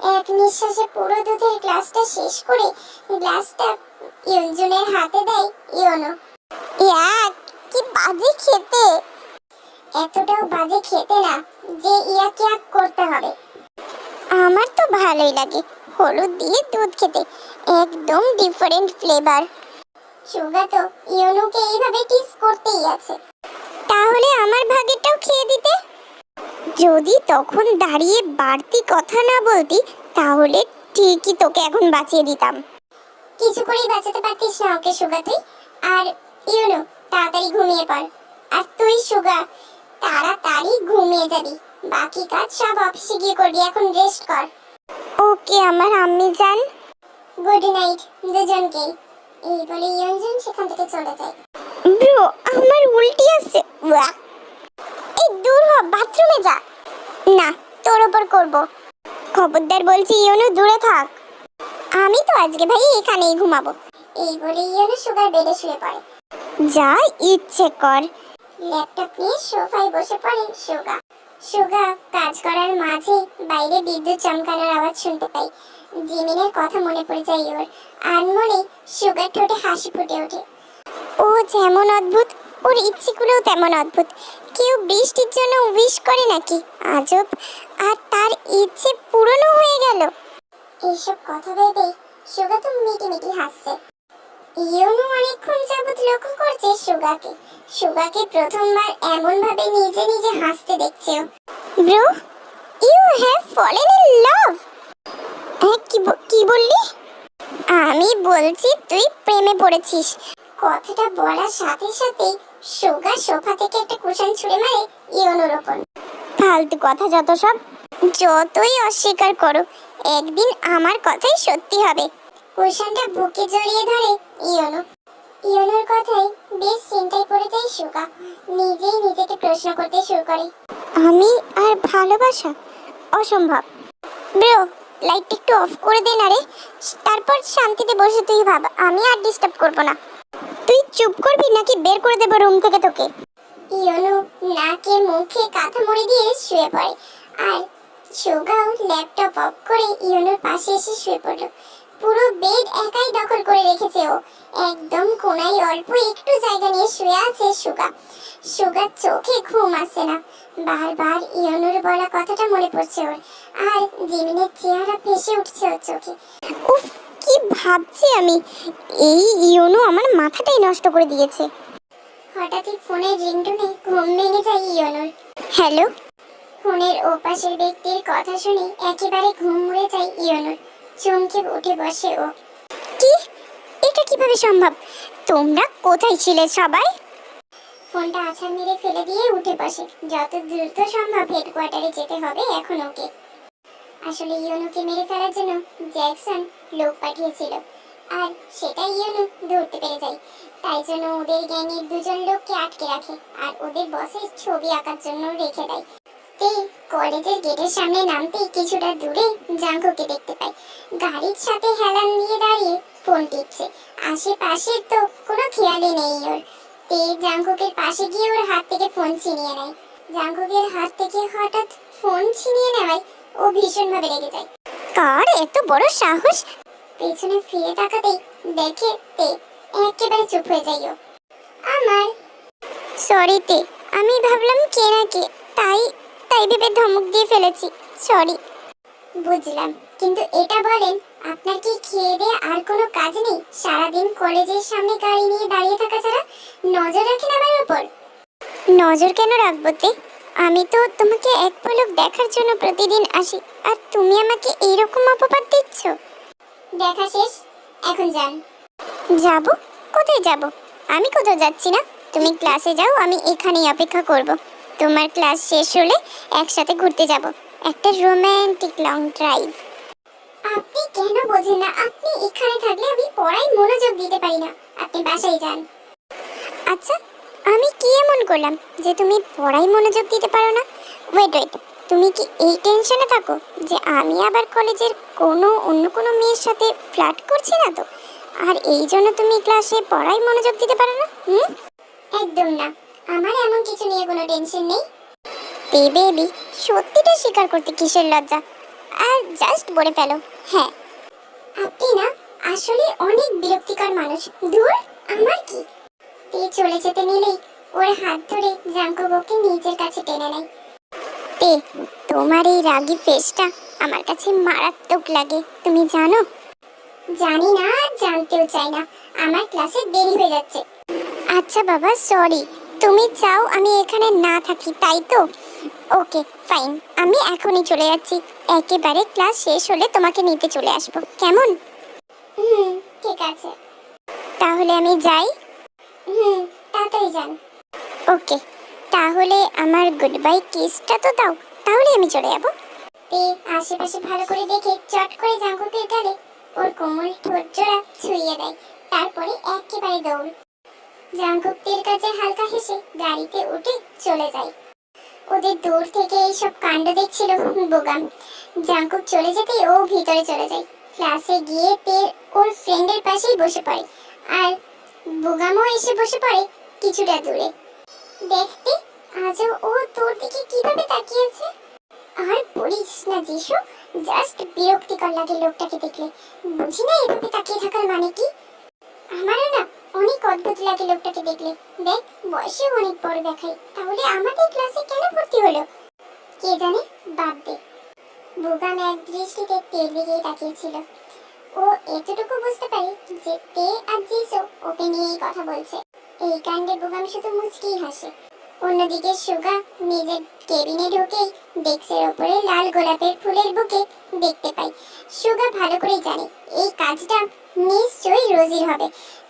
এক নিঃশ্বাসে পুরো দুধের গ্লাসটা শেষ করে গ্লাসটা ইয়ঞ্জনের হাতে দেয় ইয়নো। ইয়াক, কি বাজে খেতে। এতটাও বাজে খেতে না যে ইয়াক ইয়াক করতে হবে। আমার তো ভালোই লাগে হলুদ দিয়ে দুধ খেতে, একদম ডিফারেন্ট ফ্লেভার সুগা তো ইয়নুকে এইভাবে টিস করতেই আছে। তাহলে আমার ভাগেরটাও খেয়ে দিতে? যদি তখন দাঁড়িয়ে বাড়তি কথা না বলতি, তাহলে ঠিকই তোকে এখন বাঁচিয়ে দিতাম। কিছু করেই বাঁচাতে পারতিস না ওকে, সুগা তুই। আর ইউনো, তাড়াতাড়ি ঘুমিয়ে পড়। আর তুই, সুগা, তাড়াতাড়ি ঘুমিয়ে যাবি। বাকি কাজ সব অফিসে গিয়ে করবি, এখন রেস্ট কর। ওকে, আমার আম্মি যান। গুড নাইট দুজনকে এই বলে ইয়ঞ্জন সেখান থেকে চলে যায়। ব্রো, আমার উল্টি আসছে। এই, দূর হ, বাথরুমে যা। না, তোর ওপর করব। খবরদার বলছি ইয়নু দূরে থাক। আমি তো আজকে ভাই এখানেই ঘুমাবো। এই বলে ইয়নু সুগার বেডে শুয়ে পড়ে। যা ইচ্ছে কর। ল্যাপটপ নিয়ে সোফায় বসে পড়ে সুগা। সুগা, কাজ করার মাঝে বাইরে বিদ্যুৎ চমকানোর আওয়াজ শুনতে পাই। জিমিনের কথা মনে পড়ে যায় ওর। আর মনে সুগার ঠোঁটে হাসি ফুটে ওঠে। ও যেমন অদ্ভুত ওর ইচ্ছেগুলোও তেমন অদ্ভুত। কেউ বৃষ্টির জন্য উইশ করে নাকি? আজব। আর তার ইচ্ছে পূরণও হয়ে গেল। এইসব কথা ভেবে সুগা তো মিটি মিটি হাসছে। ইউনু অনেকক্ষণ যাবৎ লক্ষ্য করছে সুগাকে। সুগাকে প্রথমবার এমন ভাবে নিজে নিজে হাসতে দেখছে bro, you have fallen in love. কি ব- কি বললি? আমি বলছি তুই প্রেমে পড়েছিস। কথাটা বলার সাথে সাথে সুগা সোফা থেকে একটা কুশন ছুঁড়ে মারে ইয়নোর ওপর। ফালতু কথা যত সব, যতই অস্বীকার করো একদিন আমার কথাই সত্যি হবে। কুশনটা বুকে জড়িয়ে ধরে ইয়নো। ইয়নোর কথাই বেশ চিন্তায় পড়ে যায় সুগা। নিজেই নিজেকে প্রশ্ন করতে শুরু করে, আমি আর ভালোবাসা অসম্ভব। ব্রো, লাইটটা একটু অফ করে দে না রে। তারপর শান্তিতে বসে তুই ভাব, আমি আর ডিস্টার্ব করব না। চুপ করবি নাকি বের করে দেবো রুম থেকে তোকে? ইয়নু নাকে মুখে কাঁথা মুড়ি দিয়ে শুয়ে পড়ে। আর সোগাও ল্যাপটপ অফ করে ইয়নুর পাশে এসে শুয়ে পড়ল। পুরো বেড একাই দখল করে রেখেছে ও। একদম কোনায় অল্প একটু জায়গা নিয়ে শুয়ে আছে সুগা। সুগার চোখে ঘুম আসে না। বারবার ইয়নুর বলা কথাটা মনে পড়ছে ওর। আর জিমিনের চেহারা ভেসে উঠছে ওর চোখে। উফ কি ভাবছি আমি। এই ইয়নু আমার মাথাটাই নষ্ট করে দিয়েছে। হঠাৎই ফোনের রিংটোনে ঘুম ভেঙে যায় ইয়নুর। হ্যালো? ফোনের ওপাশের ব্যক্তির কথা শুনে একেবারে ঘুম উড়ে যায় ইয়নুর। চমকে উঠে বসে ও। কি? এটা কীভাবে সম্ভব? তোমরা কোথায় ছিলে সবাই? ফোনটা আছাড় মেরে ফেলে দিয়ে উঠে বসে। যত দ্রুত সম্ভব হেডকোয়ার্টারে যেতে হবে এখন ওকে। আসলে ইয়নুকে মেরে ফেলার জন্য জ্যাকসন লোক পাঠিয়েছিল। আর সেটা ইয়নু ধরতে পেরে যায়। তাই জন্য ওদের গ্যাংয়ের দুজন লোককে আটকে রাখে আর ওদের বসের ছবি আঁকার জন্য রেখে দেয়। তে কলেজের গেটের সামনে নামতেই কিছুটা দূরে জাঙ্কুকে দেখতে পাই। গাড়ির সাথে হেলান দিয়ে দাঁড়িয়ে ফোন টিপছে। আশেপাশে তো কোনো খেয়ালই নেই ওর। তে জাঙ্কুকের পাশে গিয়ে ওর হাত থেকে ফোন ছিনিয়ে নেয়। জাঙ্কুকের হাত থেকে হঠাৎ ফোন ছিনিয়ে নেওয়ায় ও ভীষণভাবে রেগে যায়। কার এত বড় সাহস? পেছনে ফিরে তাকাতেই দেখে তে একেবারে চুপ হয়ে যাই ও। আমার। সরি তে, আমি ভাবলাম কে না তাই তাই ভেবে ধমক দিয়ে ফেলেছি। সরি বুঝলাম, কিন্তু এটা বলেন আপনার কি খেয়ে দিয়ে আর কোনো কাজ নেই? সারাদিন কলেজের সামনে গাড়ি নিয়ে দাঁড়িয়ে থাকা ছাড়া নজর রাখেন আমার উপর। নজর কেন রাখব তে? আমি তো তোমাকে এক পলক দেখার জন্য প্রতিদিন আসি আর তুমি আমাকে এইরকম অপবাদ দিচ্ছ? দেখা শেষ এখন যান। যাব? কোথায় যাব? আমি কোথাও যাচ্ছি না। তুমি ক্লাসে যাও আমি এখানেই অপেক্ষা করব। তোমার ক্লাস শেষ হলে একসাথে ঘুরতে যাব। একটা রোম্যান্টিক লং ড্রাইভ। আপনি কেন বোঝেন না? আপনি এখানে থাকলে আমি পড়ায় মনোযোগ দিতে পারি না। আপনি বাসায় যান। আচ্ছা আমি কি এমন করলাম যে তুমি পড়ায় মনোযোগ দিতে পারো না? ওয়েট ওয়েট তুমি কি এই টেনশনে থাকো যে আমি আবার কলেজের কোনো অন্য কোনো মেয়ের সাথে ফ্লার্ট করছি না তো? আর এই জন্য তুমি ক্লাসে পড়ায় মনোযোগ দিতে পারো না? হুম? একদম না। আমার এমন কিছু নিয়ে কোনো টেনশন নেই। তে বেবি সত্যিটা স্বীকার করতে কিসের লজ্জা? আর জাস্ট বলে ফেলো। হ্যাঁ। আপনি না, আসলে অনেক বিরক্তিকর মানুষ। দূর, আমার কি? তে চলে যেতে নিলেই ওর হাত ধরে জাঙ্কুবকে নিজের কাছে টেনে নেয়। তে, তোমার এই রাগী ফেসটা আমার কাছে মারাত্মক লাগে, তুমি জানো? জানি না জানতেও চাই না। আমার ক্লাসে দেরি হয়ে যাচ্ছে। আচ্ছা বাবা সরি তুমি চাও আমি এখানে না থাকি, তাই তো? ওকে ফাইন আমি এখনই চলে যাচ্ছি। একেবারে ক্লাস শেষ হলে তোমাকে নিতে চলে আসব। কেমন? হুম ঠিক আছে। তাহলে আমি যাই? হুম তাড়াতাড়ি যান। ওকে তাহলে আমার গুড বাই কিসটা তো দাও তাহলে আমি চলে যাব। তে আশেপাশে ভালো করে দেখে চট করে জাঙ্কুকের গালে ওর কোমল ঠোঁট জোড়া ছুঁয়ে দেয়। তারপরে একেবারে দৌড়। জাঙ্কুকদের কাছে হালকা হেসে গাড়িতে উঠে চলে যায়। ওদের দূর থেকে এইসব কাণ্ড দেখছিল বোগাম জাঙ্কুক চলে যেতেই ও ভিতরে চলে যায়। ক্লাসে গিয়ে তে ওর ফ্রেন্ডের পাশেই বসে পড়ে। আর বোগামও এসে বসে পড়ে কিছুটা দূরে। দেখতে আজও ও তোর দিকে কীভাবে তাকিয়েছে? আর বলিস না যিশু জাস্ট বিরক্তিকর লাগে লোকটাকে দেখলে। বুঝি না এভাবে তাকিয়ে থাকার মানে কি? আমারও না অনেক অদ্ভুত লাগে লোকটাকে দেখলে। দেখ বয়সে অনেক বড় দেখায় তাহলে আমাদের ক্লাসে কেন ভর্তি হলো? কে জানে? বাদ দে। বুগাম এক দৃষ্টিতে তের দিকেই তাকিয়েছিল। ও এতটুকু বুঝতে পারে যে তে আর জিসু ওকে নিয়েই কথা বলছে। এই কাণ্ডে বুগাম শুধু মুচকিই হাসে। অন্যদিকে সুগা নিজের কেবিনে ঢুকেই ডেস্কের ওপরে লাল গোলাপের ফুলের বুকে দেখতে পাই সুগা ভালো করেই জানে, এই কাজটা নিশ্চয়ই রোজির হবে।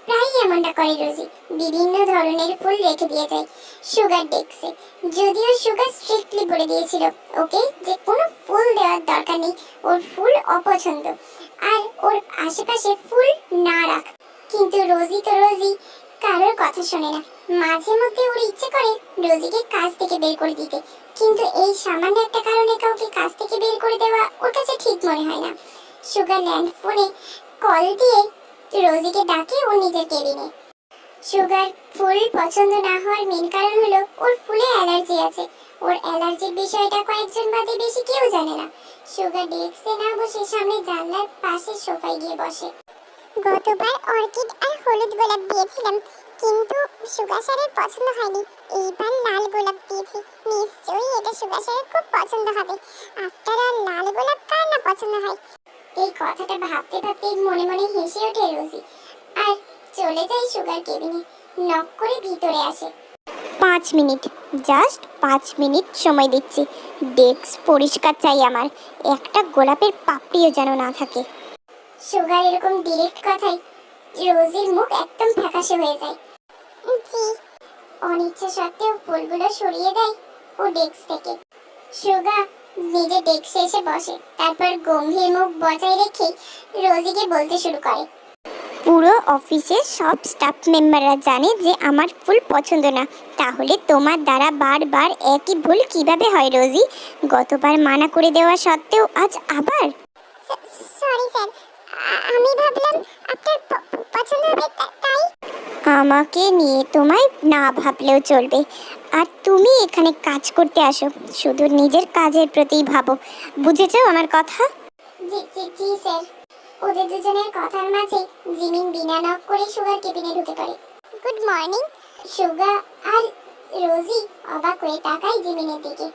প্রায়ই এমনটা করে রোজি। বিভিন্ন ধরনের ফুল রেখে দিয়ে যায়। সুগার ডেস্কে যদিও সুগার স্ট্রিক্টলি বলে দিয়েছিল, ওকে? যে কোনো ফুল দেওয়ার দরকার নেই। ওর ফুল অপছন্দ। আর ওর আশেপাশে ফুল না রাখ। কিন্তু রোজি তো রোজি, কারোর কথা শোনে না। মাঝে মধ্যে ওর ইচ্ছে করে রোজিকে কাজ থেকে বের করে দিতে। কিন্তু এই সামান্য একটা কারণে কাউকে কাজ থেকে বের করে দেওয়া ওর কাছে ঠিক মনে হয় না। সুগার ল্যান্ড ফোনে কল দিয়ে রোজিকে ডাকে ওর নিজের কেবিনে। সুগার ফুল পছন্দ না হওয়ার মেন কারণ হলো ওর ফুলে অ্যালার্জি আছে। ওর অ্যালার্জির বিষয়টা কয়েকজন বাদে বেশি কেউ জানে না। সুগার ডেস্কে না বসে সামনে জানলার পাশে সোফায় গিয়ে বসে। গতবার অর্কিড আর হলুদ গোলাপ দিয়েছিলাম, কিন্তু সুগার স্যারের পছন্দ হয়নি। এইবার লাল গোলাপ দিয়েছি। নিশ্চয়ই এটা সুগা স্যারের খুব পছন্দ হবে। আফটার আর লাল গোলাপ কার না পছন্দ হয়। এই কথাটা ভাবতে ভাবতে মনে মনে হেসে ওঠে রোজি। আর চলে যায় সুগার কেবিনে নক করে ভিতরে আসে। পাঁচ মিনিট। জাস্ট পাঁচ মিনিট সময় দিচ্ছি। ডেস্ক পরিষ্কার চাই আমার। একটা গোলাপের পাপড়িও যেন না থাকে। সুগার এরকম ডিরেক্ট কথাই রোজির মুখ একদম ফ্যাকাশে হয়ে যায়। জি, অনিচ্ছা সত্ত্বেও ফুলগুলো সরিয়ে দেয় ও ডেস্ক থেকে। সুগা নিজে ডেস্কে এসে বসে তারপর গম্ভীর মুখ বজায় রেখে রোজিকে বলতে শুরু করে। পুরো অফিসের সব স্টাফ মেম্বাররা জানে যে আমার ফুল পছন্দ না। তাহলে তোমার দ্বারা বারবার একই ভুল কীভাবে হয় রোজি? গতবার মানা করে দেওয়া সত্ত্বেও আজ আবার? সরি স্যার আমি ভাবলাম আপনার পছন্দ হবে তাই। আমাকে নিয়ে তোমায় না ভাবলেও চলবে। আর তুমি এখানে কাজ করতে আসো। শুধু নিজের কাজের প্রতিই ভাবো। বুঝেছ আমার কথা? জি জি জি স্যার। ওদের দুজনের কথার মাঝে জিমিন বিনা নক করে সুগার কেবিনে ঢুকে পড়ে। Good morning. সুগা আর রোজি অবাক হয়ে তাকায় জিমিনের দিকে।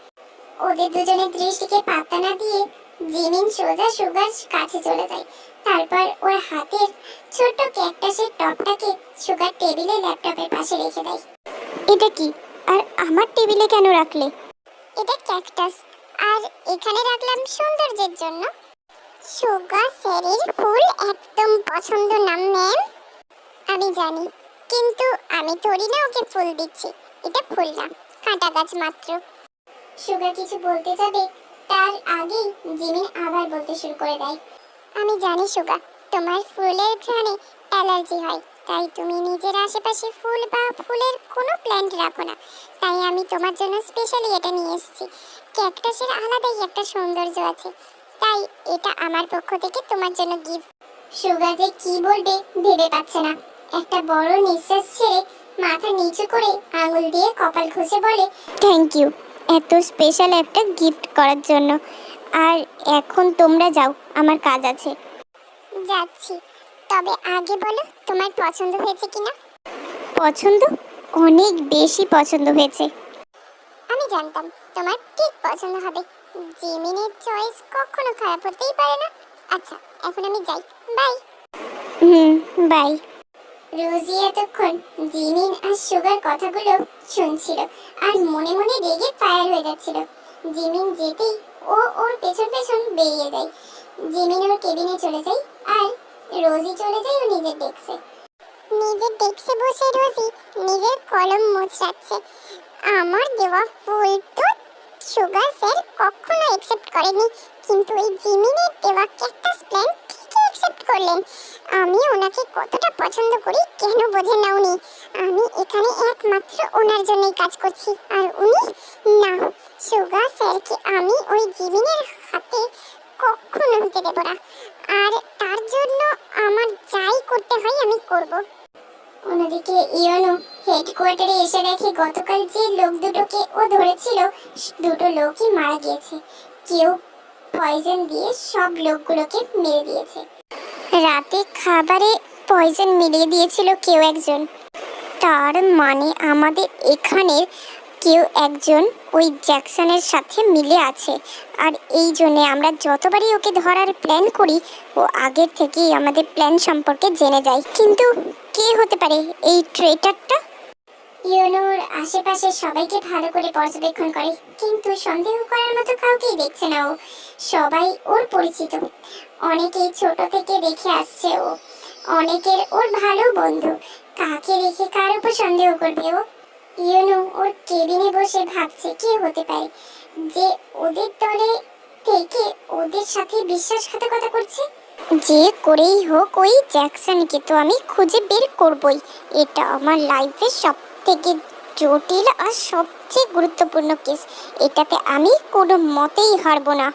ওদের দুজনের দৃষ্টিকে পাত্তা না দিয়ে জিমিন সোজা সুগার কাছে চলে যায়। তারপর ওর হাতের ছোট্ট ক্যাকটাসের টপটাকে সুগার টেবিলে ল্যাপটপের পাশে রেখে দেয়। এটা কি? আর আমার টেবিলে কেন রাখলে? এটা ক্যাকটাস। আর এখানে রাখলাম সৌন্দর্যের জন্য। সুগা স্যারের ফুল একদম পছন্দ না, ম্যাম। আমি জানি, কিন্তু আমি থরি না, ওকে ফুল দিচ্ছি। এটা ফুল না, কাঁটা গাছ মাত্র। সুগা কিছু বলতে যাবে, তার আগেই জিমিন আবার বলতে শুরু করে দেয়। আমি জানি, সুগা, তোমার ফুলের ঘ্রাণে অ্যালার্জি হয়। তাই তুমি নিজের আশেপাশে ফুল বা ফুলের কোনো প্ল্যান্ট রাখো না। তাই আমি তোমার জন্য স্পেশালি এটা নিয়ে এসেছি। ক্যাকটাসের আলাদাই একটা সৌন্দর্য আছে। তাই এটা আমার পক্ষ থেকে তোমার জন্য গিফট সুগা যে কি বলবে ভেবে পাচ্ছে না। একটা বড় নিঃশ্বাস ছেড়ে মাথা নিচু করে আঙুল দিয়ে কপাল ঘষে বলে থ্যাংক ইউ এত স্পেশাল একটা গিফট করার জন্য। আর এখন তোমরা যাও, আমার কাজ আছে। যাচ্ছি। তবে আগে বলো, তোমার পছন্দ হয়েছে কিনা? পছন্দ? অনেক বেশি পছন্দ হয়েছে। আমি জানতাম তোমার ঠিক পছন্দ হবে। জিমিনের চয়েস কখনো খারাপ হতেই পারে না। আচ্ছা এখন আমি যাই। বাই হুম বাই রোজি এতক্ষণ জিমিন আর সুগার কথাগুলো শুনছিল আর মনে মনে রেগে ফায়ার হয়ে যাচ্ছিল। জিমিন যেতেই ও ওর পেছন পেছন বেরিয়ে যায়। জিমিন ওর কেবিনে চলে যায় আর রোজি চলে যায় ও নিজের ডেস্কে। নিজের ডেস্কে বসে রোজি নিজের কলম মোছাচ্ছে। আমার দেওয়া ফুল তো সুগার স্যার কখনো অ্যাকসেপ্ট করেনি। কিন্তু এই জিমিনের দেওয়া ক্যাকটাস প্ল্যান ঠিকই অ্যাকসেপ্ট করলেন। আমি ওনাকে কতটা পছন্দ করি কেন বোঝে না উনি। আমি এখানে একমাত্র ওনার জন্যই কাজ করছি। আর উনি না, সুগার স্যারকে আমি ওই জিমিনের হাতে কখনো হতে দেব না। আর তার জন্য আমার যাই করতে হয় আমি করব। অন্যদিকে ইয়নো হেডকোয়ার্টারে এসে দেখে গতকাল যে লোক দুটোকে ও ধরেছিল, দুটো লোকই মারা গিয়েছে। কেউ পয়জন দিয়ে সব লোকগুলোকে মেরে দিয়েছে। রাতে খাবারে পয়জন মিলিয়ে দিয়েছিল কেউ একজন। তার মানে আমাদের এখানের কেউ একজন ওই জ্যাকসনের সাথে মিলে আছে। আর এই জন্যে আমরা যতবারই ওকে ধরার প্ল্যান করি, ও আগের থেকেই আমাদের প্ল্যান সম্পর্কে জেনে যায়। কিন্তু কে হতে পারে এই ট্রেটারটা ইউনোর আশেপাশে সবাইকে ভালো করে পর্যবেক্ষণ করে, কিন্তু সন্দেহ করার মতো কাউকেই দেখছে না ও। সবাই ওর পরিচিত। অনেকেই ছোট থেকে দেখে আসছে ও। অনেকের ওর ভালো বন্ধু। কাকে দেখে কার উপর সন্দেহ করবে ও? ইউনো ওর কেবিনে বসে ভাবছে, কে হতে পারে? যে ওদের দলে থেকে ওদের সাথে বিশ্বাসঘাতকতা করছে? যে করেই হোক, ওই জ্যাকসনকে তো আমি খুঁজে বের করবই। এটা আমার লাইফের সব থেকে জটিল আর সবচেয়ে গুরুত্বপূর্ণ কেস। এটাতে আমি কোনো মতেই হারবো না।